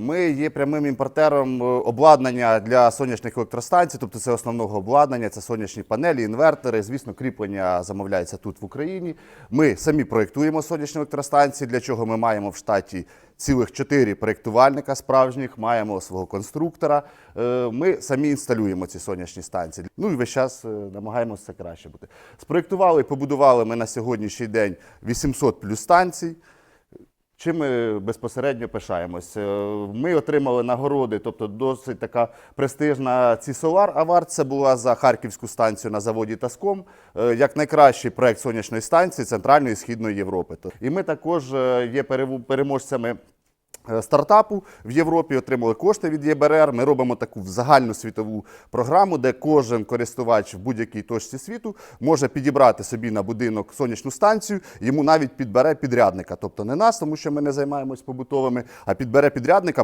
Ми є прямим імпортером е, обладнання для сонячних електростанцій, тобто це основного обладнання, це сонячні панелі, інвертори. Звісно, кріплення замовляється тут в Україні. Ми самі проєктуємо сонячні електростанції, для чого ми маємо в штаті цілих чотири проєктувальника справжніх, маємо свого конструктора. Е, Ми самі інсталюємо ці сонячні станції. Ну і весь час е, намагаємося краще бути. Спроєктували і побудували ми на сьогоднішній день 800 плюс станцій. Чим ми безпосередньо пишаємось? Е, Ми отримали нагороди, тобто досить така престижна Цісолар Авард. Це була за харківську станцію на заводі Таском, е, як найкращий проект сонячної станції Центральної і Східної Європи. І ми також е, є переможцями. Е, Стартапу в Європі отримали кошти від ЄБРР. Ми робимо таку загальну світову програму, де кожен користувач в будь-якій точці світу може підібрати собі на будинок сонячну станцію. Йому навіть підбере підрядника, тобто не нас, тому що ми не займаємось побутовими, а підбере підрядника.